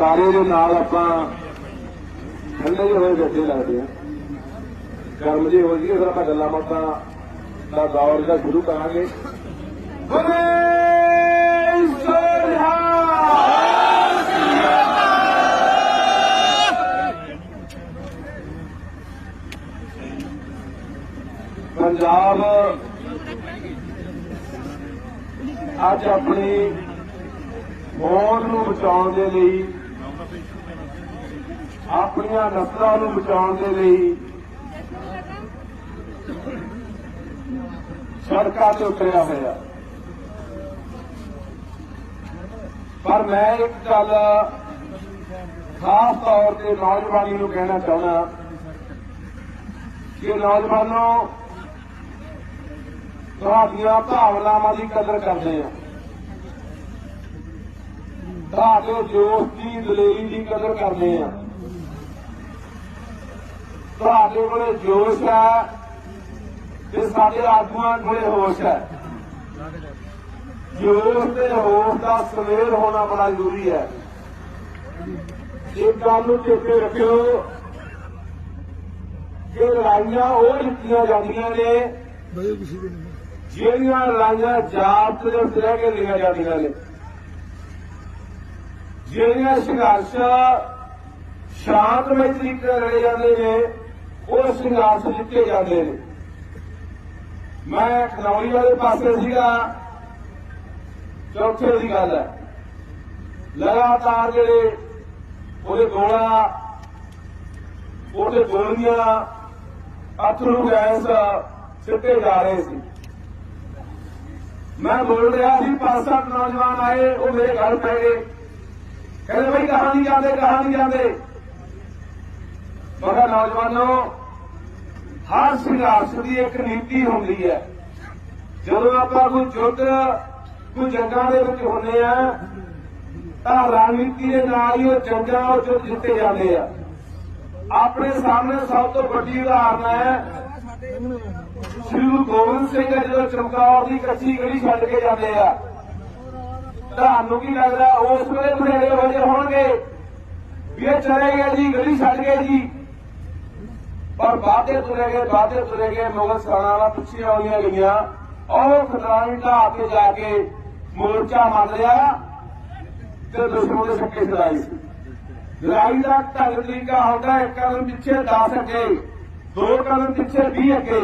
ਜਕਾਰੇ ਦੇ ਨਾਲ ਆਪਾਂ ਠੰਡੇ ਜਿਹੇ ਹੋਏ ਬੈਠੇ ਲੱਗਦੇ ਆ। ਗਰਮ ਜਿਹੇ ਹੋ ਜੀਏ ਫਿਰ ਆਪਾਂ ਗੱਲਾਂ ਬਾਤਾਂ ਦਾ ਦੌਰ ਦਾ ਸ਼ੁਰੂ ਕਰਾਂਗੇ ਬੋਲੇ ਸੋਨਿਹਾ ਪੰਜਾਬ ਅੱਜ ਆਪਣੀ ਹੋਂਦ ਨੂੰ ਬਚਾਉਣ ਦੇ ਲਈ ਆਪਣੀਆਂ ਨਸਲਾਂ ਨੂੰ ਬਚਾਉਣ ਦੇ ਲਈ ਸੜਕਾਂ ਤੇ ਉਤਰਿਆ ਹੋਇਆ। ਪਰ ਮੈਂ ਇੱਕ ਗੱਲ ਖਾਸ ਤੌਰ ਤੇ ਨੌਜਵਾਨੀ ਨੂੰ ਕਹਿਣਾ ਚਾਹੁੰਦਾ ਕਿ ਨੌਜਵਾਨੋ, ਤੁਹਾਡੀਆਂ ਭਾਵਨਾਵਾਂ ਦੀ ਕਦਰ ਕਰਦੇ ਆ ਤੁਹਾਡੇ ਜੋਸ਼ ਦੀ ਦਲੇਰੀ ਦੀ ਕਦਰ ਕਰਦੇ ਆ ਤੁਹਾਡੇ ਕੋਲੇ ਜੋਸ਼ ਹੈ ਤੇ ਸਾਡੇ ਆਗੂਆਂ ਕੋਲੇ ਹੋਸ਼ ਹੈ। ਜੋਸ਼ ਤੇ ਹੋਸ਼ ਦਾ ਸਵੇਰ ਹੋਣਾ ਬੜਾ ਜ਼ਰੂਰੀ ਹੈ। ਇਹ ਗੱਲ ਨੂੰ ਚੇਤੇ ਰੱਖਿਓ ਕਿ ਲੜਾਈਆਂ ਉਹ ਜਿੱਤੀਆਂ ਜਾਂਦੀਆਂ ਨੇ, ਜਿਹੜੀਆਂ ਲੜਾਈਆਂ ਜਾਤ ਦੇ ਉੱਤੇ ਰਹਿ ਕੇ ਲੜੀਆਂ ਜਾਂਦੀਆਂ ਨੇ, ਜਿਹੜੀਆਂ ਸੰਘਰਸ਼ ਸ਼ਾਂਤਮਈ ਤਰੀਕੇ ਨਾਲ ਲੜੇ ਜਾਂਦੇ ਨੇ ਉਹ ਸੰਘਰਸ਼ ਜਿੱਤੇ ਜਾਂਦੇ ਨੇ। ਮੈਂ ਖਨੌਰੀ ਵਾਲੇ ਪਾਸੇ ਸੀਗਾ। ਚੌਥੇ ਦੀ ਗੱਲ ਹੈ। ਲਗਾਤਾਰ ਜਿਹੜੇ ਉਹਦੇ ਗੋਲਾ, ਉਹਦੇ ਗੋਲੀਆਂ ਅਥਰੂ ਗੈਸ ਸਿੱਟੇ ਜਾ ਰਹੇ ਸੀ। ਮੈਂ ਬੋਲ ਰਿਹਾ ਸੀ, ਪੰਜ ਸੱਤ ਨੌਜਵਾਨ ਆਏ, ਉਹ ਮੇਰੇ ਘਰ ਪੈ ਗਏ। ਕਹਿੰਦੇ, ਬਈ ਕਹਾਂ ਨਹੀਂ ਜਾਂਦੇ ਕਹਾਂ ਨਹੀਂ ਜਾਂਦੇ। ਮਗਾ ਨੌਜਵਾਨੋ ਹਰ ਸੰਘਰਸ਼ ਦੀ ਇੱਕ ਨੀਤੀ ਹੁੰਦੀ ਹੈ। ਜਦੋਂ ਆਪਾਂ ਕੋਈ ਯੁੱਧ ਕੋਈ ਜੰਗਾਂ ਦੇ ਵਿੱਚ ਹੁੰਦੇ ਆ, ਤਾਂ ਰਣਨੀਤੀ ਦੇ ਨਾਲ ਹੀ ਉਹ ਜੰਗਾਂ ਉਹ ਯੁੱਧ ਜਿੱਤੇ ਜਾਂਦੇ ਆ। ਆਪਣੇ ਸਾਹਮਣੇ ਸਭ ਤੋਂ ਵੱਡੀ ਉਦਾਹਰਨ ਹੈ, ਸ੍ਰੀ ਗੁਰੂ ਗੋਬਿੰਦ ਸਿੰਘ ਜੀ ਜਦੋਂ ਚਮਕੌਰ ਦੀ ਕੱਚੀ ਗਲੀ ਛੱਡ ਕੇ ਜਾਂਦੇ ਆ, ਤੁਹਾਨੂੰ ਕੀ ਲੱਗਦਾ, ਉਸ ਵੇਲੇ ਬਥੇਰੇ ਵਜੇ ਹੋਣਗੇ ਵੀ ਇਹ ਚਲੇ ਗਏ ਜੀ, ਗਲੀ ਛੱਡ ਗਏ ਜੀ? ਪਰ ਬਾਦੇ ਤੁਰੇ ਗਏ ਬਾਦੇ ਤੁਰੇ ਗਏ, ਮੁਗਲ ਸੈਨਾਵਾਂ ਪਿੱਛੇ ਆਉਂਦੀਆਂ ਗਈਆਂ। ਉਹ ਖਦਾਨੀ ਢਾਹ ਕੇ ਜਾ ਕੇ ਮੋਰਚਾ ਮੰਨ ਲਿਆ ਤੇ ਦੁਸ਼ਮਣ ਦੇ ਸੱਕੇ ਚਲਾਈ ਲੜਾਈ ਦਾ ਢੰਗ ਤਰੀਕਾ ਹੁੰਦਾ, ਇੱਕ ਕਦਮ ਪਿੱਛੇ 10 ਅੱਗੇ, ਦੋ ਕਦਮ ਪਿੱਛੇ 20 ਅੱਗੇ।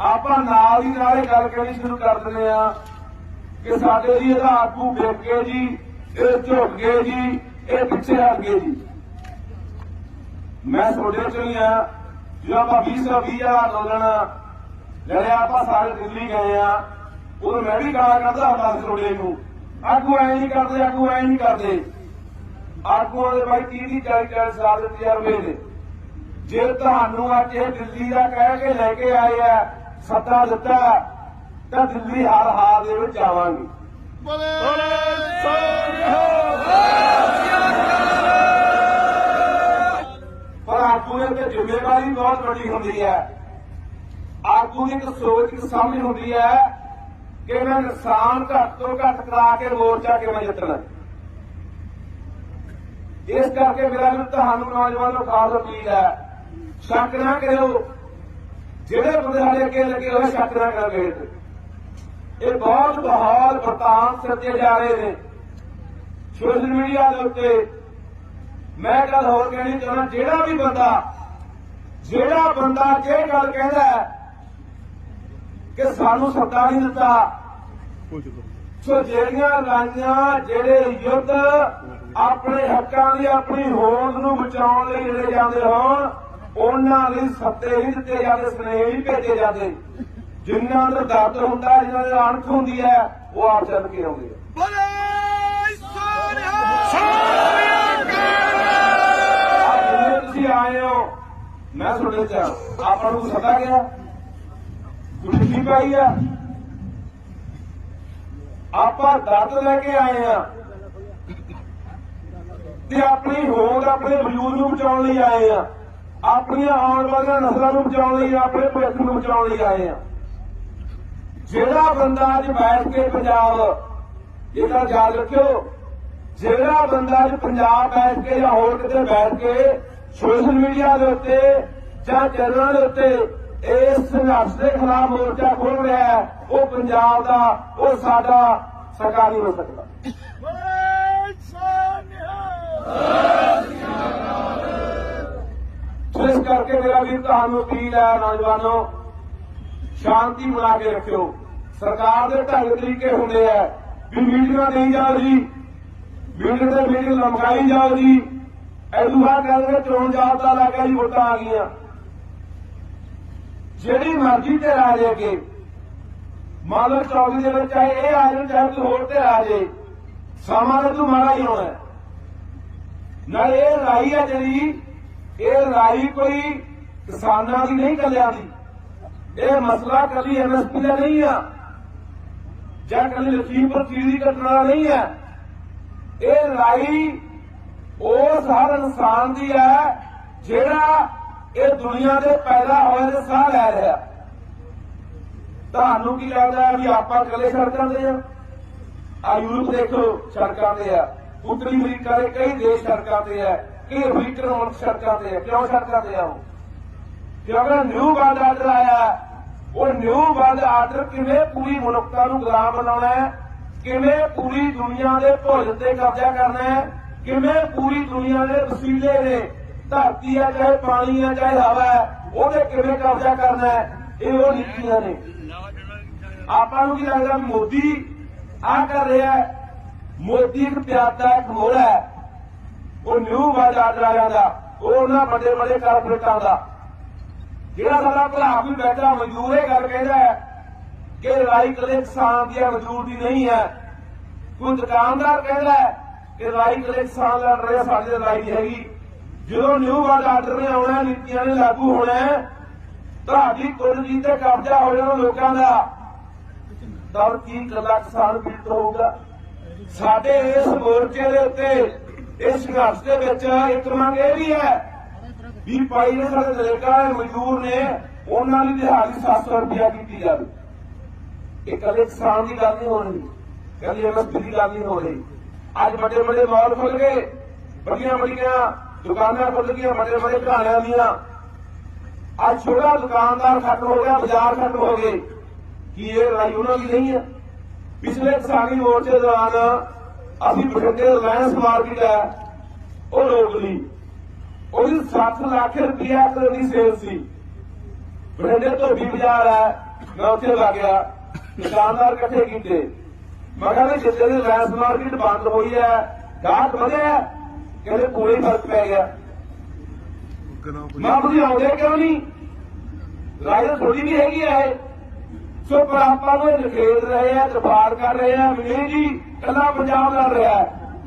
ਆਪਾਂ ਨਾਲ ਹੀ ਨਾਲ ਇਹ ਗੱਲ ਕਰਨੀ ਸ਼ੁਰੂ ਕਰ ਦਿੰਦੇ ਆ ਕਿ ਸਾਡੇ ਜੀ ਇਹਦਾ ਆਗੂ ਵੇਖ ਕੇ ਜੀ, ਇਹ ਝੁਕ ਗਏ ਜੀ, ਇਹ ਪਿੱਛੇ ਹਟ ਗਏ ਜੀ। ਮੈਂ ਤੁਹਾਡੇ ਚੋਂ ਹੀ ਆ? ਜਦੋਂ ਆਪਾਂ 2020 ਦਾ ਅੰਦੋਲਨ ਲੜਿਆ ਆਪਾਂ ਸਾਰੇ ਦਿੱਲੀ ਗਏ ਆ, ਉਦੋਂ ਮੈਂ ਵੀ ਗਾਲਾਂ ਕੱਢਦਾ ਹੁੰਦਾ ਸੀ ਤੁਹਾਡੇ ਨੂੰ ਆਗੂ ਐ ਨਹੀਂ ਕਰਦੇ, ਆਗੂ ਐ ਨਹੀਂ ਕਰਦੇ। ਆਗੂਆਂ ਦੇ ਬਾਈ 30 30 40 ਸਾਲ ਦੇ ਤਜਰਬੇ ਨੇ ਜੇ ਤੁਹਾਨੂੰ ਅੱਜ ਇਹ ਦਿੱਲੀ ਦਾ ਕਹਿ ਕੇ ਲੈ ਕੇ ਆਏ ਆ, ਸੱਦਾ ਦਿੱਤਾ, ਤਾਂ ਦਿੱਲੀ ਹਰ ਹਾਰ ਦੇ ਵਿੱਚ ਜਾਵਾਂਗੇ ਪਰ ਆਗੂ ਦੇ ਜ਼ਿੰਮੇਵਾਰੀ ਬਹੁਤ ਵੱਡੀ ਹੁੰਦੀ ਹੈ। ਆਗੂ ਦੀ ਇੱਕ ਸੋਚ ਇੱਕ ਸਮਝ ਹੁੰਦੀ ਹੈ ਕਿ ਮੈਂ ਨੁਕਸਾਨ ਘੱਟ ਤੋਂ ਘੱਟ ਕਰਾ ਕੇ ਮੋਰਚਾ ਕਿਵੇਂ ਜਿੱਤਣਾ। ਇਸ ਕਰਕੇ ਮੇਰਾ ਵੀ ਤੁਹਾਨੂੰ ਨੌਜਵਾਨੋ ਖਾਸ ਅਪੀਲ ਹੈ, ਸ਼ੱਕ ਨਾ ਕਰਿਓ। ਜਿਹੜੇ ਬੰਦੇ ਸਾਡੇ ਅੱਗੇ ਲੱਗੇ ਹੋਏ, ਸ਼ੱਕ ਨਾ ਕਰੋ ਕਿਸੇ ਇਹ ਬਹੁਤ ਬਹਾਲ ਵਰਤਾਨ ਸੱਜੇ ਜਾ ਰਹੇ ਨੇ। ਸੋਸ਼ਲ ਮੀਡੀਆ ਦੇ ਉੱਤੇ ਮੈਂ ਗੱਲ ਹੋਰ ਕਹਿਣੀ ਚਾਹੁੰਦਾ, ਜਿਹੜਾ ਵੀ ਬੰਦਾ, ਜਿਹੜਾ ਬੰਦਾ ਜੇ ਗੱਲ ਕਹਿੰਦਾ ਕਿ ਸਾਨੂੰ ਸੱਦਾ ਨਹੀਂ ਦਿੱਤਾ, ਸੋ ਜਿਹੜੀਆਂ ਲੜਾਈਆਂ ਜਿਹੜੇ ਯੁੱਧ ਆਪਣੇ ਹੱਕਾਂ ਦੀ, ਆਪਣੀ ਹੋਂਦ ਨੂੰ ਬਚਾਉਣ ਲਈ ਜਿਹੜੇ ਜਾਂਦੇ ਹੋਣ, ਉਹਨਾਂ ਲਈ ਸੱਤੇ ਹੀ ਦਿੱਤੇ ਜਾਂਦੇ, ਸਨੇਹ ਨਹੀਂ ਭੇਜੇ ਜਾਂਦੇ। ਜਿਨ੍ਹਾਂ ਦਾ ਦਰਦ ਹੁੰਦਾ, ਜਿਨ੍ਹਾਂ ਦੀ ਅਣਖ ਹੁੰਦੀ ਹੈ, ਉਹ ਆਪ ਚੱਲ ਕੇ ਆਉਂਦੇ ਆ ਅੱਜ ਜਿੰਨੇ ਤੁਸੀਂ ਆਏ ਹੋ। ਮੈਂ ਤੁਹਾਡੇ ਚ ਆਪਾਂ ਨੂੰ ਸਦਾ ਗਿਆ। ਗੁੱਡੀ ਪਾਈ ਆ। ਆਪਾਂ ਦਰਦ ਲੈ ਕੇ ਆਏ ਆ। ਤੇ ਆਪਣੀ ਹੋਂਦ ਆਪਣੇ ਵਜੂਦ ਨੂੰ ਬਚਾਉਣ ਲਈ ਆਏ ਆ। ਆਪਣੀਆਂ ਆਉਣ ਵਾਲੀਆਂ ਨਸਲਾਂ ਨੂੰ ਬਚਾਉਣ ਲਈ, ਆਪਣੇ ਭਵਿੱਖ ਨੂੰ ਬਚਾਉਣ ਲਈ ਆਏ ਆ। ਜਿਹੜਾ ਬੰਦਾ ਅੱਜ ਬੈਠ ਕੇ ਪੰਜਾਬ ਇਹਦਾ ਯਾਦ ਰੱਖਿਓ, ਜਿਹੜਾ ਬੰਦਾ ਅੱਜ ਪੰਜਾਬ ਬੈਠ ਕੇ ਜਾਂ ਹੋਰ ਕਿਤੇ ਬੈਠ ਕੇ ਸੋਸ਼ਲ ਮੀਡੀਆ ਦੇ ਉੱਤੇ ਜਾਂ ਚੈਨਲਾਂ ਦੇ ਉੱਤੇ ਇਸ ਸੰਘਰਸ਼ ਦੇ ਖਿਲਾਫ ਮੋਰਚਾ ਖੋਲ ਰਿਹਾ ਹੈ, ਉਹ ਪੰਜਾਬ ਦਾ, ਉਹ ਸਾਡਾ ਸਰਕਾਰ ਨਹੀਂ ਹੋ ਸਕਦਾ। ਇਸ ਕਰਕੇ ਮੇਰਾ ਵੀ ਤੁਹਾਨੂੰ ਅਪੀਲ ਹੈ ਨੌਜਵਾਨੋ, ਸ਼ਾਂਤੀ ਬਣਾ ਕੇ ਰੱਖਿਓ। ਸਰਕਾਰ ਦੇ ਢੰਗ ਤਰੀਕੇ ਹੁੰਦੇ ਆ ਵੀ ਮੀਟਿੰਗਾਂ ਨਹੀਂ ਜਾ ਰਹੀ ਮੀਟਿੰਗ ਤੇ ਮੀਟਿੰਗ ਲਮਕਾਈ ਰਹੀ ਜੀ ਐਦੂ ਬਾਅਦ ਕਹਿੰਦੇ ਚੋਣ ਜਾਬਤਾ ਲੱਗ ਗਿਆ ਜੀ, ਵੋਟਾਂ ਆ ਗਈਆਂ। ਜਿਹੜੀ ਮਰਜ਼ੀ ਤੇ ਆ ਜੇ ਕੇ ਮੰਨ ਦੇ ਵਿੱਚ ਚਾਹੇ ਇਹ ਆ ਜਾਣ, ਚਾਹੇ ਕੋਈ ਹੋਰ ਤੇ ਆ ਜੇ ਸਮਾਂ ਤਾਂ ਤੂੰ ਮਾੜਾ ਹੀ ਹੋਣਾ ਹੈ। ਇਹ ਲੜਾਈ ਹੈ ਜਿਹੜੀ, ਇਹ ਲੜਾਈ ਕੋਈ ਕਿਸਾਨਾਂ ਦੀ ਨਹੀਂ, ਕੱਲਿਆਂ ਦੀ। ਇਹ ਮਸਲਾ ਕੱਲੀ ਐਮਐਸਪੀ ਦਾ ਨਹੀਂ ਆ, ਜਾਂ ਕੱਲੀ ਲਖੀਮਪੁਰ ਖੀਰੀ ਦੀ ਘਟਨਾ ਦਾ ਨਹੀਂ ਹੈ ਇਹ ਲੜਾਈ ਉਸ ਹਰ ਇਨਸਾਨ ਦੀ ਹੈ, ਜਿਹੜਾ ਇਹ ਦੁਨੀਆ ਦੇ ਪੈਦਾ ਹੋਏ ਦੇ ਸਾਹ ਲੈ ਰਿਹਾ। ਤੁਹਾਨੂੰ ਕੀ ਲੱਗਦਾ ਹੈ ਵੀ ਆਪਾਂ ਇਕੱਲੇ ਸੜਕਾਂ ਤੇ ਆ? ਆ ਯੂਰਪ ਦੇਖੋ, ਸੜਕਾਂ ਤੇ ਆ। ਉੱਤਰੀ ਅਮਰੀਕਾ ਦੇ ਕਈ ਦੇਸ਼ ਸੜਕਾਂ ਤੇ ਆ। ਕਈ ਅਫਰੀਕਨ ਮੁਲਕ ਸੜਕਾਂ ਤੇ ਆ। ਕਿਉਂ ਸੜਕਾਂ ਤੇ ਆ ਉਹ? ਕਿਉਂਕਿ ਨਿਊ ਵਰਲਡ ਆਰਡਰ ਆਇਆ, ਉਹ ਨਿਊ ਵਰਲਡ ਆਰਡਰ ਕਿਵੇਂ ਪੂਰੀ ਮਨੁੱਖਤਾ ਨੂੰ ਗੁਲਾਮ ਬਣਾਉਣਾ ਹੈ? ਕਿਵੇਂ ਪੂਰੀ ਦੁਨੀਆ ਦੇ ਭੋਜਨ ਤੇ ਕਬਜ਼ਾ ਕਰਨਾ ਹੈ? ਕਿਵੇਂ ਪੂਰੀ ਦੁਨੀਆ ਦੇ ਵਸੀਲੇ ਨੇ? ਧਰਤੀ ਹੈ ਚਾਹੇ ਪਾਣੀ ਹੈ ਚਾਹੇ ਹਵਾ ਹੈ ਉਹਦੇ ਕਿਵੇਂ ਕਬਜ਼ਾ ਕਰਨਾ ਹੈ? ਇਹ ਉਹ ਨੀਤੀਆਂ ਨੇ। ਆਪਾਂ ਨੂੰ ਕੀ ਲੱਗਦਾ ਮੋਦੀ ਆ ਕਰ ਰਿਹਾ ਮੋਦੀ ਇੱਕ ਪਿਆਦਾ ਇੱਕ ਮੋੜਾ ਹੈ। ਉਹ ਨਿਊ ਵਰਲਡ ਆਰਡਰ ਵਾਲਿਆਂ ਦਾ ਉਹ ਉਹਨਾਂ ਵੱਡੇ ਵੱਡੇ ਕਾਰਪੋਰੇਟਾਂ ਦਾ। ਜਿਹੜਾ ਸਾਡਾ ਭਰਾ ਵੀ ਬੈਠਾ ਮਜ਼ਦੂਰ ਇਹ ਗੱਲ ਕਹਿੰਦਾ ਕਿ ਲੜਾਈ ਕਦੇ ਕਿਸਾਨ ਦੀ ਹੈ, ਮਜ਼ਦੂਰ ਦੀ ਨਹੀਂ ਹੈ। ਕੋਈ ਦੁਕਾਨਦਾਰ ਕਹਿੰਦਾ ਹੈ ਲੜਾਈ ਕਦੇ ਕਿਸਾਨ ਲੜ ਰਿਹਾ ਸਾਡੀ ਤਾਂ ਲੜਾਈ ਹੈਗੀ। ਜਦੋਂ ਨਿਊ ਵਰਲਡ ਆਰਡਰ ਨੇ ਆਉਣਾ, ਨੀਤੀਆਂ ਨੇ ਲਾਗੂ ਹੋਣਾ ਤੁਹਾਡੀ ਕੁੱਲ ਤੇ ਕਬਜ਼ਾ ਹੋ ਜਾਣਾ ਲੋਕਾਂ ਦਾ। ਤਾਂ ਕੀ ਕੱਲਾ ਕਿਸਾਨ ਪੀੜਤ ਹੋਊਗਾ? ਸਾਡੇ ਇਸ ਮੋਰਚੇ ਦੇ ਉੱਤੇ, ਇਸ ਸੰਘਰਸ਼ ਦੇ ਵਿੱਚ ਇੱਕ ਮੰਗ ਇਹ ਵੀ ਹੈ ਵੀ ਭਾਈ ਨੇ ਸਾਡੇ ਨਰੇਗਾ ਮਜ਼ਦੂਰ ਨੇ, ਉਹਨਾਂ ਦੀ ਦਿਹਾੜੀ 700 ਰੁਪਇਆ ਕੀਤੀ ਜਾਵੇ। ਇਹ ਕਦੇ ਕਿਸਾਨ ਦੀ ਗੱਲ ਨਹੀਂ ਹੋ ਰਹੀ, ਕਦੇ ਐਮਐਸਪੀ ਦੀ ਗੱਲ ਨਹੀਂ ਹੋ ਰਹੀ। ਅੱਜ ਵੱਡੇ ਵੱਡੇ ਮਾਲ ਖੁੱਲ ਗਏ, ਵੱਡੀਆਂ ਵੱਡੀਆਂ ਦੁਕਾਨਾਂ ਖੁੱਲ ਗਈਆਂ, ਵੱਡੇ ਵੱਡੇ ਘਰਾਣਿਆਂ ਦੀਆਂ। ਅੱਜ ਛੋਟਾ ਦੁਕਾਨਦਾਰ ਖਤਮ ਹੋ ਗਿਆ, ਬਾਜ਼ਾਰ ਖਤਮ ਹੋ ਗਏ। ਕੀ ਇਹ ਲੜਾਈ ਉਹਨਾਂ ਦੀ ਨਹੀਂ ਹੈ? ਪਿਛਲੇ ਕਿਸਾਨੀ ਮੋਰਚੇ ਦੌਰਾਨ ਅਸੀਂ ਬਠਿੰਡੇ ਰਿਲਾਇੰਸ ਮਾਰਕੀਟ ਹੈ, ਉਹ ਰੋਕ ਲਈ। ਉਹਦੀ 7 ਲੱਖ ਰੁਪਇਆ ਦੀ ਸੇਲ ਸੀ। ਬਠਿੰਡੇ ਤੋਂ ਵੀ ਬਾਜ਼ਾਰ ਹੈ, ਮੈਂ ਉੱਥੇ ਲੱਗਿਆ ਦੁਕਾਨਦਾਰ ਇਕੱਠੇ ਕੀਤੇ। ਮੈਂ ਕਹਿੰਦਾ ਜਿੱਥੇ ਦੀ ਰਿਲਾਇੰਸ ਮਾਰਕੀਟ ਬੰਦ ਹੋਈ ਹੈ, ਗਾਹਕ ਵਧਿਆ ਕਹਿੰਦੇ ਪੂਰੇ ਫ਼ਰਕ ਪੈ ਗਿਆ। ਮੈਂ ਤੁਸੀਂ ਆਉਂਦੇ ਕਿਉਂ ਨਹੀਂ? ਰਾਜਾ ਥੋੜੀ ਵੀ ਹੈਗੀ ਹੈ ਸੋ ਪਰ ਆਪਾਂ ਨੂੰ ਇਹ ਰਹੇ ਆ ਦਰਬਾਰ ਕਰ ਰਹੇ ਆ ਨਹੀਂ ਜੀ ਕੱਲਾ ਪੰਜਾਬ ਲੜ ਰਿਹਾ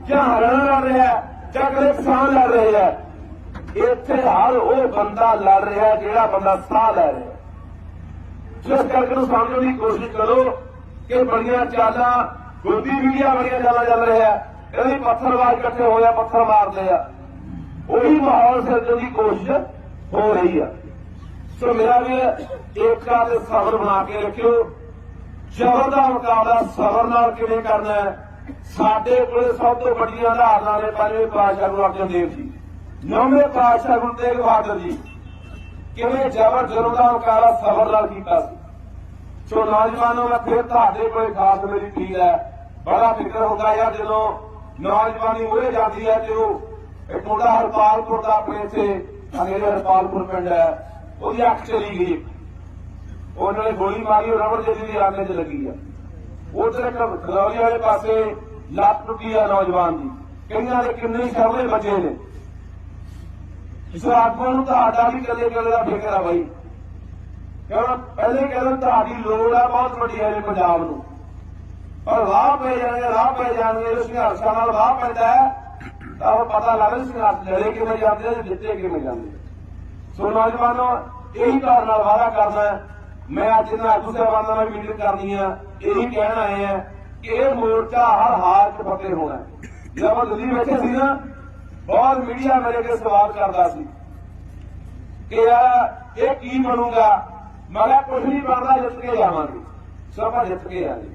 ਜਾਂ ਹਰਿਆਣਾ ਲੜ ਰਿਹਾ ਜਾਂ ਕਦੇ ਕਿਸਾਨ ਲੜ ਰਹੇ ਆ। ਇੱਥੇ ਹਰ ਉਹ ਬੰਦਾ ਲੜ ਰਿਹਾ ਜਿਹੜਾ ਬੰਦਾ ਸਾਹ ਲੈ ਰਿਹਾ। ਜਿਸ ਕਰਕੇ ਨੂੰ ਸਮਝਣ ਦੀ ਕੋਸ਼ਿਸ਼ ਕਰੋ ਕਿ ਬੜੀਆਂ ਚਾਲਾਂ, ਗੋਦੀ ਮੀਡੀਆ ਬੜੀਆਂ ਚਾਲਾਂ ਚੱਲ ਰਿਹਾ ਹੈ ਇਹਦੀ ਇਕੱਠੇ ਹੋਇਆ ਪੱਥਰ ਮਾਰਦੇ ਆ। ਉਹੀ ਮਾਹੌਲ ਸਿਰਜਣ ਦੀ ਕੋਸ਼ਿਸ਼ ਹੋ ਰਹੀ ਆ। ਸੋ ਮੇਰਾ ਵੀ ਏਕਤਾ ਦੇ ਸਬਰ ਬਣਾ ਕੇ ਰੱਖਿਓ। ਜ਼ਬਰ ਦਾ ਮੁਕਾਬਲਾ ਸਬਰ ਨਾਲ ਕਿਵੇਂ ਕਰਨਾ ਹੈ? ਸਾਡੇ ਕੋਲੇ ਸਭ ਤੋਂ ਵੱਡੀਆਂ ਉਦਾਹਰਨਾਂ ਨੇ ਪੰਜਵੇਂ ਪਾਤਸ਼ਾਹ ਗੁਰੂ ਅਰਜਨ ਦੇਵ ਜੀ। ਨੌਵੇਂ ਪਾਤਸ਼ਾਹ ਗੁਰੂ ਤੇਗ ਬਹਾਦਰ ਜੀ। ਕਿਵੇਂ ਜ਼ਬਰ ਜ਼ੁਲਮ ਦਾ ਮੁਕਾਬਲਾ ਸਬਰ ਨਾਲ ਕੀਤਾ ਸੀ। ਸੋ ਨੌਜਵਾਨੋ, ਮੈਂ ਫਿਰ ਤੁਹਾਡੇ ਕੋਲੇ ਖਾਸ ਮੇਰੀ ਅਪੀਲ ਹੈ। ਬੜਾ ਫਿਕਰ ਹੁੰਦਾ ਯਾਰ ਜਦੋਂ ਨੌਜਵਾਨੀ ਮੂਹਰੇ ਜਾਂਦੀ ਹੈ ਤੇ ਉਹ ਇੱਕ ਮੁੰਡਾ ਹਰਪਾਲਪੁਰ ਦਾ ਆਪਣੇ ਇੱਥੇ ਅੰਗਰੇਜ਼ ਹਰਪਾਲਪੁਰ ਪਿੰਡ ਹੈ। ਉਹਦੀ ਅੱਖ ਚਲੀ ਗਈ। ਉਹਨਾਂ ਨੇ ਗੋਲੀ ਮਾਰੀ, ਉਹ ਰਬੜ ਜਿਹੀ ਦੀ ਆਂਦੇ 'ਚ ਲੱਗੀ ਆ। ਉਧਰ ਖਲੌਰੀ ਵਾਲੇ ਪਾਸੇ ਲੱਤ ਟੁੱਟੀ ਆ ਨੌਜਵਾਨ ਦੀ। ਕਈਆਂ ਦੇ ਕਿੰਨੇ ਸ਼ਰਲੇ ਬਚੇ ਨੇ। ਇਸ ਆਤਮਾ ਨੂੰ ਤੁਹਾਡਾ ਵੀ ਕੱਲੇ ਕੱਲੇ ਦਾ ਫਿਕਰ ਆ ਬਾਈ। ਕਿਉਂ ਪਹਿਲੇ ਕਹਿੰਦੇ, ਤੁਹਾਡੀ ਲੋੜ ਆ ਬਹੁਤ ਵੱਡੀ ਹੈ ਪੰਜਾਬ ਨੂੰ। ਔਰ ਰਾਹ ਪੈ ਜਾਣਗੇ ਰਾਹ ਪੈ ਜਾਣਗੇ ਸੰਘਰਸ਼ਾਂ ਨਾਲ ਰਾਹ ਪੈਂਦਾ ਹੈ। ਤਾਂ ਪਤਾ ਲੱਗਦਾ ਸੰਘਰਸ਼ ਲੜੇ ਕਿਵੇਂ ਜਾਂਦੇ ਆ ਜਿੱਤੇ ਕਿਵੇਂ ਜਾਂਦੇ ਸੋ ਨੌਜਵਾਨੋ, ਇਹੀ ਕਾਰਨ ਨਾਲ ਵਾਅਦਾ ਕਰਨਾ ਮੈਂ ਅੱਜ ਇਹਨਾਂ ਆਗੂ ਸਾਹਿਬਾਨਾਂ ਨਾਲ ਮੀਟਿੰਗ ਕਰਨੀ ਆ। ਇਹੀ ਕਹਿਣ ਆਏ ਆ ਕਿ ਇਹ ਮੋਰਚਾ ਹਰ ਹਾਲ 'ਚ ਫਤਿਹ ਹੋਣਾ ਹੈ। ਜਦੋਂ ਮੈਂ ਦਿੱਲੀ ਬੈਠੇ ਸੀ ਨਾ, ਬਹੁਤ ਮੀਡੀਆ ਮੇਰੇ ਕੇ ਸਵਾਲ ਕਰਦਾ ਸੀ ਕਿ ਯਾਰ, ਇਹ ਕੀ ਬਣੂਗਾ? ਮੈਂ ਕੁਝ ਨਹੀਂ ਬਣਦਾ ਜਿੱਤ ਕੇ ਜਾਵਾਂਗੇ। ਸੋ ਜਿੱਤ ਕੇ ਆਏ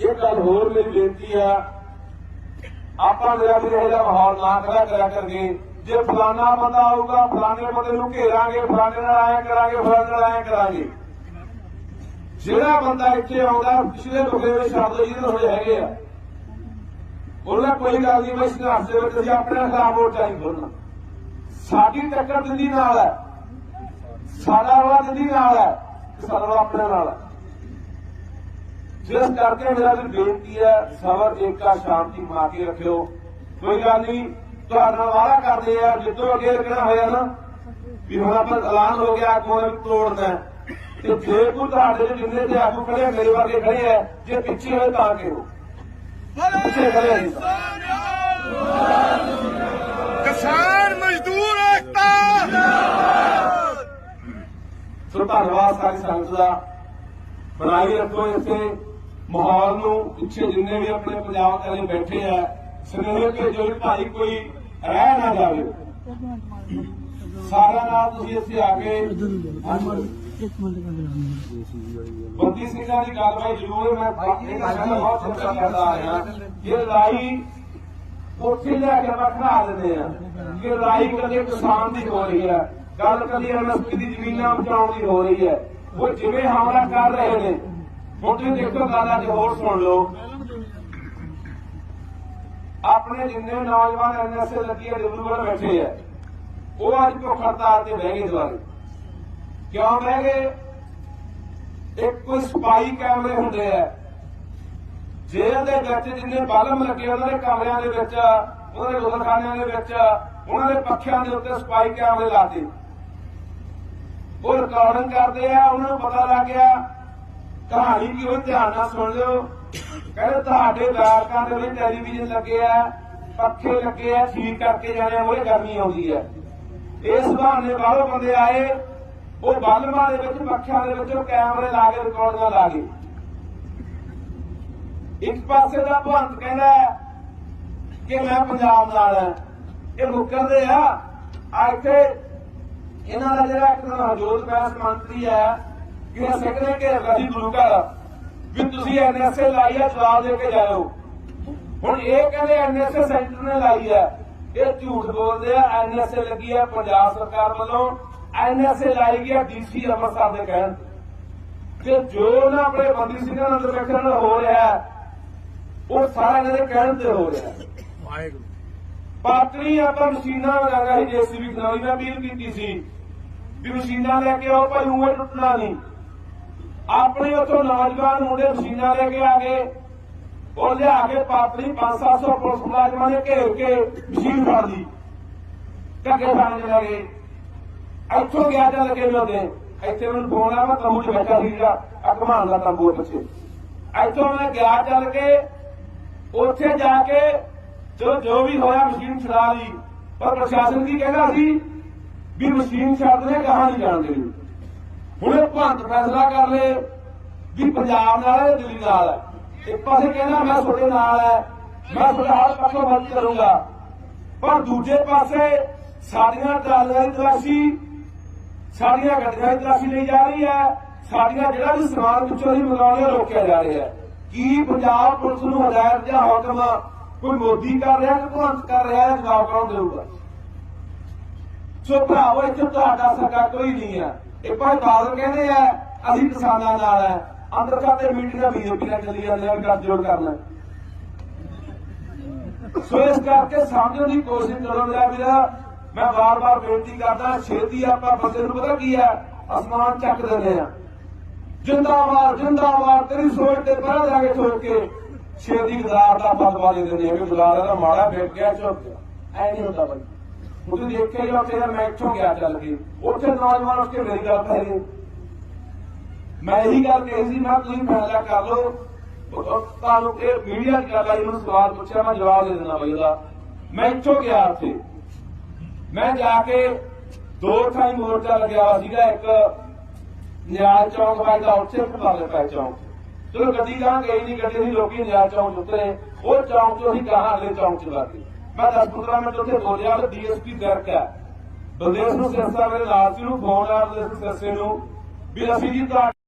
ਇਹ ਗੱਲ ਹੋਰ ਮੇਰੀ ਬੇਨਤੀ ਆ, ਆਪਾਂ ਮੇਰਾ ਵੀ ਇਹਦਾ ਮਾਹੌਲ ਨਾ ਖੜਾ ਕਰਿਆ ਕਰਗੇ ਜੇ ਫਲਾਣਾ ਬੰਦਾ ਆਊਗਾ, ਫਲਾਣੇ ਬੰਦੇ ਨੂੰ ਘੇਰਾਂਗੇ, ਫਲਾਣੇ ਨਾਲ ਆਇਆ ਕਰਾਂਗੇ, ਫਲਾਣੇ ਨਾਲ ਆਇਆ ਕਰਾਂਗੇ। ਜਿਹੜਾ ਬੰਦਾ ਇੱਥੇ ਆਉਂਦਾ, ਪਿਛਲੇ ਬਖੇਰੇ ਸ਼ਬਦ ਜਿਹਦੇ ਹੋਏ ਹੈਗੇ ਆ। ਉਹਨਾਂ ਕੋਈ ਗੱਲ ਨਹੀਂ ਮੈਂ ਸੰਘਰਸ਼ ਦੇ ਵਿੱਚ ਅਸੀਂ ਆਪਣੇ ਖਿਲਾਫ ਵੋਟ ਚਾਹੀ ਬੋਲਣਾ। ਸਾਡੀ ਟੱਕਰ ਦਿੱਲੀ ਨਾਲ ਹੈ। ਸਾਡਾ ਵਾਲਾ ਦਿੱਲੀ ਨਾਲ ਹੈ ਸਾਡਾ ਵਾਲਾ ਆਪਣੇ ਨਾਲ ਹੈ। ਜਿਸ ਕਰਕੇ ਮੇਰਾ ਵੀ ਬੇਨਤੀ ਹੈ ਸਬਰ ਏਕਤਾ ਸ਼ਾਂਤੀ ਬਣਾ ਕੇ ਰੱਖਿਓ। ਕੋਈ ਗੱਲ ਨਹੀਂ ਤੁਹਾਡਾ ਵਾਅਦਾ ਕਰਦੇ ਆ ਜਿੱਦੋਂ ਅੱਗੇ ਲੱਗਣਾ ਹੋਇਆ ਨਾ ਵੀ ਹੁਣ ਆਪਾਂ ਐਲਾਨ ਹੋ ਗਿਆ ਆਗੂਆਂ ਨੂੰ ਤੋੜਨਾ ਤੇ ਜੇ ਕੋਈ ਤੁਹਾਡੇ ਜਿੰਨੇ ਤੇ ਆਗੂ ਖੜੇ ਆ, ਮੇਰੇ ਵਰਗੇ ਖੜੇ ਆ ਜੇ ਪਿੱਛੇ ਹੋਏ ਤਾਂ ਕਿਹੋ ਪਿੱਛੇ ਖੜੇ ਆ ਜੀ ਕਿਸਾਨ ਮਜ਼ਦੂਰ ਏਕਤਾ। ਸੋ ਧੰਨਵਾਦ ਸਾਰੀ ਸੰਗਤ ਦਾ। ਬਣਾਈ ਰੱਖੋ ਇੱਥੇ ਮਾਹੌਲ ਨੂੰ ਪਿੱਛੇ ਜਿੰਨੇ ਵੀ ਆਪਣੇ ਪੰਜਾਬ ਵਾਲੇ ਬੈਠੇ ਆ ਸਨੇਹ ਕੇ ਜੋ ਵੀ ਭਾਈ ਕੋਈ ਰਹਿ ਨਾ ਜਾਵੇ। ਸਾਰਿਆਂ ਨਾਲ ਤੁਸੀਂ ਇੱਥੇ ਆ ਕੇ ਬੰਦੀ ਦੀ ਗੱਲ ਬਾਈ ਜ਼ਰੂਰ ਮੈਂ ਬਾਕੀ ਦਾ ਕਹਿੰਦਾ ਬਹੁਤ ਚਰਚਾ ਕਰਦਾ ਆਇਆ ਇਹ ਲੜਾਈ ਉੱਥੇ ਲੈ ਕੇ ਖੜਾ ਦਿੰਦੇ ਆ ਕਿ ਲੜਾਈ ਕਦੇ ਕਿਸਾਨ ਦੀ ਹੋ ਰਹੀ ਹੈ। ਗੱਲ ਕਦੇ ਐਮਐਸਪੀ ਦੀ ਜ਼ਮੀਨਾਂ ਬਚਾਉਣ ਦੀ ਹੋ ਰਹੀ ਹੈ। ਉਹ ਜਿਵੇਂ ਹਮਲਾ ਕਰ ਰਹੇ ਨੇ ਹੁਣ ਤੁਸੀਂ ਦੇਖੋ ਗੱਲ ਅੱਜ ਹੋਰ ਸੁਣ ਲਓ। ਆਪਣੇ ਜਿੰਨੇ ਨੌਜਵਾਨ ਐਨਐਸਏ ਲੱਗੀ ਹੈ ਡਿਬਰੂਗੜ੍ਹ ਬੈਠੇ ਆ ਉਹ ਅੱਜ ਭੁੱਖ ਹੜਤਾਲ ਤੇ ਬਹਿ ਗਏ ਦੁਆਰੇ ਕਿਉਂ ਬਹਿ ਗਏ? ਇੱਕ ਕੋਈ ਸਪਾਈ ਕੈਮਰੇ ਹੁੰਦੇ ਆ। ਜੇਲ੍ਹ ਦੇ ਵਿੱਚ ਜਿੰਨੇ ਬਾਲਮ ਲੱਗੇ ਉਹਨਾਂ ਦੇ ਕਮਰਿਆਂ ਦੇ ਵਿੱਚ, ਉਹਨਾਂ ਦੇ ਗੁਲਖਾਨਿਆਂ ਦੇ ਵਿੱਚ, ਉਹਨਾਂ ਦੇ ਪੱਖਿਆਂ ਦੇ ਉੱਤੇ ਸਪਾਈ ਕੈਮਰੇ ਲਾਤੇ ਉਹ ਰਿਕਾਰਡਿੰਗ ਕਰਦੇ ਆ, ਉਹਨਾਂ ਨੂੰ ਪਤਾ ਲੱਗ ਗਿਆ। ਕਹਾਣੀ ਕੀ ਹੋਈ ਧਿਆਨ ਨਾਲ ਸੁਣ ਲਿਓ। ਕਹਿੰਦੇ ਤੁਹਾਡੇ ਬਾਰਕਾਂ ਦੇ ਵਿੱਚ ਟੈਲੀਵਿਜ਼ਨ ਲੱਗੇ ਆ, ਪੱਖੇ ਲੱਗੇ ਆ, ਠੀਕ ਕਰਕੇ ਜਾਣੇ ਉਹ ਗਰਮੀ ਆਉਂਦੀ ਹੈ ਇਸ ਬਹਾਨੇ ਬਾਹਰੋਂ ਬੰਦੇ ਆਏ। ਉਹ ਬਾਲਮਾਂ ਦੇ ਵਿੱਚ, ਪੱਖਿਆਂ ਦੇ ਵਿੱਚ ਉਹ ਕੈਮਰੇ ਲਾ ਕੇ, ਰਿਕਾਰਡਿੰਗਾਂ ਲਾ ਕੇ। ਇੱਕ ਪਾਸੇ ਦਾ ਭਗਵੰਤ ਕਹਿੰਦਾ ਕਿ ਮੈਂ ਪੰਜਾਬ ਨਾਲ ਹਾਂ। ਇਹ ਮੁੱਕਰਦੇ ਆ। ਆ ਇੱਥੇ ਇਹਨਾਂ ਦਾ ਜਿਹੜਾ ਇੱਕ ਹਜੂਰ ਬੈਸ ਮੰਤਰੀ ਹੈ ਕਿ ਇਹ ਕਹਿੰਦੇ ਕਿ ਰਜੀ ਗੁਰੂ ਵੀ ਤੁਸੀਂ ਐਨਐਸਏ ਲਾਈ ਹੈ ਜਵਾਬ ਦੇ ਕੇ ਜਾਇਓ। ਹੁਣ ਇਹ ਕਹਿੰਦੇ ਐਨਐਸਏ ਸੈਂਟਰ ਨੇ ਲਾਈ ਹੈ। ਇਹ ਝੂਠ ਬੋਲਦੇ ਆ ਐਨਐਸਏ ਲੱਗੀ ਹੈ ਪੰਜਾਬ ਸਰਕਾਰ ਵੱਲੋਂ। ਐਨਐਸਏ ਲਾਈ ਹੈ ਡੀਸੀ ਅੰਮ੍ਰਿਤਸਰ ਦੇ ਕਹਿਣ ਤੇ। ਜੋ ਨਾ ਆਪਣੇ ਬੰਦੀ ਸਿੰਘਾਂ ਨਾਲ ਅੰਦਰ ਬੈਠਣ ਨਾਲ ਹੋ ਰਿਹਾ ਉਹ ਸਾਰਾ ਇਹਨਾਂ ਦੇ ਕਹਿਣ ਤੇ ਹੋ ਰਿਹਾ। ਵਾਹਿਗੁਰੂ ਪਾਤਰੀ ਆਪਾਂ ਮਸ਼ੀਨਾਂ ਲਗਾ ਸੀ ਜੇਸੀਬੀ ਖਨਾਲੀ ਮੈਂ ਅਪੀਲ ਕੀਤੀ ਸੀ ਵੀ ਮਸ਼ੀਨਾਂ ਲੈ ਕੇ ਆਓ ਭਾਈ ਉਹ ਟੁੱਟਣਾ ਨਹੀਂ। ਆਪਣੇ ਉੱਥੋਂ ਨੌਜਵਾਨ ਮੁੰਡੇ ਮਸ਼ੀਨਾਂ ਲੈ ਕੇ ਆ ਗਏ ਉਹ ਲਿਆ ਕੇ ਪਾਤਰੀ 5-700 ਪੁਲਿਸ ਮੁਲਾਜ਼ਮਾਂ ਨੇ ਘੇਰ ਕੇ ਮਸ਼ੀਨ ਫੜ ਲਈ। ਟੱਕੇ ਚਲੇ ਗਏ ਇੱਥੋਂ ਗਿਆ ਜਾਂ ਲੱਗੇ ਮਿਲਦੇ ਇੱਥੇ ਮੈਨੂੰ ਫੋਨ ਆ ਮੈਂ ਤੰਬੂ 'ਚ ਬੈਠਾ ਸੀ ਜਿਹੜਾ ਅਕਮਾਨ ਦਾ ਤੰਬੂ ਹੈ ਪਿੱਛੇ। ਇੱਥੋਂ ਮੈਂ ਗਿਆ ਚੱਲ ਕੇ, ਉੱਥੇ ਜਾ ਕੇ ਜੋ ਜੋ ਵੀ ਹੋਇਆ ਮਸ਼ੀਨ ਛੁਡਾ ਲਈ। ਪਰ ਪ੍ਰਸ਼ਾਸਨ ਕੀ ਕਹਿੰਦਾ ਸੀ? ਵੀ ਮਸ਼ੀਨ ਛੱਡ ਕਹਾਂ ਨਹੀਂ ਜਾਣ ਦੇਣੀ। ਹੁਣ ਇਹ ਭੰਤ ਫੈਸਲਾ ਕਰ ਲਏ ਵੀ ਪੰਜਾਬ ਨਾਲ ਹੈ, ਦਿੱਲੀ ਨਾਲ ਹੈ। ਇੱਕ ਪਾਸੇ ਕਹਿੰਦਾ ਮੈਂ ਤੁਹਾਡੇ ਨਾਲ ਹੈ, ਮੈਂ ਤੁਹਾਡਾ ਹਰ ਪੱਖੋਂ ਮਦਦ ਕਰੂੰਗਾ। ਪਰ ਦੂਜੇ ਪਾਸੇ ਸਾਡੀਆਂ ਟਰਾਲੀਆਂ ਦੀ ਤਲਾਸ਼ੀ ਸਾਡੀਆਂ ਗੱਡੀਆਂ ਦੀ ਤਲਾਸ਼ੀ ਲਈ ਜਾ ਰਹੀ ਹੈ, ਸਾਡੀਆਂ ਜਿਹੜਾ ਵੀ ਸਮਾਨ ਵਿੱਚੋਂ ਅਸੀਂ ਮੰਗਾਉਣੇ ਰੋਕਿਆ ਜਾ ਰਿਹਾ ਹੈ। ਕੀ ਪੰਜਾਬ ਪੁਲਿਸ ਨੂੰ ਹਦਾਇਤ ਜਾਂ ਹੁਕਮ ਕੋਈ ਮੋਦੀ ਕਰ ਰਿਹਾ ਕਿ ਭਗਵੰਤ ਕਰ ਰਿਹਾ ਹੈ, ਜਵਾਬ ਕੌਣ ਦੇਊਗਾ? ਸੋ ਭਰਾਵੋ, ਇੱਥੇ ਤੁਹਾਡਾ ਸਰਕਾਰ ਕੋਈ ਨਹੀਂ ਹੈ। ਇਹ ਭਾਈ ਬਾਦਲ ਕਹਿੰਦੇ ਆ, ਅਸੀਂ ਕਿਸਾਨਾਂ ਨਾਲ ਹੈ। ਅੰਦਰ ਖਾਤੇ ਮੀਟਿੰਗਾਂ ਬੀਜੇਪੀ ਨਾਲ ਚੱਲੀ ਜਾਂਦੇ ਆ ਗੱਠ ਜੋੜ ਕਰਨਾ ਸੋ ਇਸ ਕਰਕੇ ਸਮਝਣ ਦੀ ਕੋਸ਼ਿਸ਼ ਕਰੋ ਮੇਰਾ ਵੀਰਾ। ਮੈਂ ਬਾਰ ਬਾਰ ਬੇਨਤੀ ਕਰਦਾ, ਛੇਤੀ ਆਪਾਂ ਬੰਦੇ ਨੂੰ ਪਤਾ ਕੀ ਹੈ? ਅਸਮਾਨ ਚੱਕ ਦਿੰਦੇ ਆ। ਜਿੰਦਾਬਾਦ ਜਿੰਦਾਬਾਦ, ਤੇਰੀ ਸੋਚ ਤੇ ਪਰਾਂ ਜਾ ਕੇ ਸੋਚ ਕੇ। ਛੇਤੀ ਗਦਾਰ ਦਾ ਫਤਵਾ ਦੇ ਦਿੰਦੇ ਆ ਵੀ ਗਦਾਰ ਦਾ ਮਾੜਾ ਵੇਖ ਗਿਆ, ਚੁੱਪ ਗਿਆ। ਐ ਨਹੀਂ ਹੁੰਦਾ ਬਾਈ। ਉਹ ਤੁਸੀਂ ਦੇਖਿਆ ਜੋ ਤੇਰਾ ਮੈਚ ਹੋ ਗਿਆ ਚੱਲ ਕੇ। ਉੱਥੇ ਨੌਜਵਾਨ ਉੱਠ ਕੇ ਮੇਰੀ ਗੱਲ ਪੈ ਗਏ ਮੈਂ ਇਹੀ ਗੱਲ ਕਹੀ ਸੀ, ਮੈਂ ਤੁਸੀਂ ਫੈਸਲਾ ਕਰ ਲਓ। ਤੁਹਾਨੂੰ ਇਹ ਮੀਡੀਆ ਦੀ ਗੱਲ ਆਈ ਮੈਨੂੰ ਸਵਾਲ ਪੁੱਛਿਆ, ਮੈਂ ਜਵਾਬ ਦੇ ਦੇਣਾ ਬਈ ਉਹਦਾ। ਮੈਂ ਇੱਥੋਂ ਗਿਆ ਉੱਥੇ। ਮੈਂ ਜਾ ਕੇ ਦੋ ਥਾਈ ਮੋਰਚਾ ਲਗਿਆ ਸੀਗਾ, ਇੱਕ ਨਿਆਲ ਚੌਂਕ ਵੱਜਦਾ ਉੱਥੇ ਇੱਕ ਪੈ ਚੌਂਕ। ਚਲੋ ਗੱਡੀ ਗਾਂ ਗਈ ਨਹੀਂ, ਗੱਡੀ ਦੀ ਲੋਕੀ ਨਿਆਲ ਚੌਂਕ 'ਚ ਉਤਰੇ। ਉਹ ਚੌਂਕ ਤੋਂ ਅਸੀਂ ਗਾਹਾਂ ਅਗਲੇ ਚੌਂਕ ਚ ਲੱਗੇ ਮੈਂ 10 15 ਮਿੰਟ ਉੱਥੇ ਬੋਲਿਆ ਤੇ ਡੀਐਸਪੀ ਗਰਕ ਹੈ। ਬਲਦੇਵ ਨੂੰ ਸਿਰਸਾ ਮੇਰੇ ਨਾਲ ਸੀ ਨੂੰ ਫੋਨ ਆ ਦੇ ਸਿਰਸੇ ਨੂੰ, ਵੀ ਅਸੀਂ ਜੀ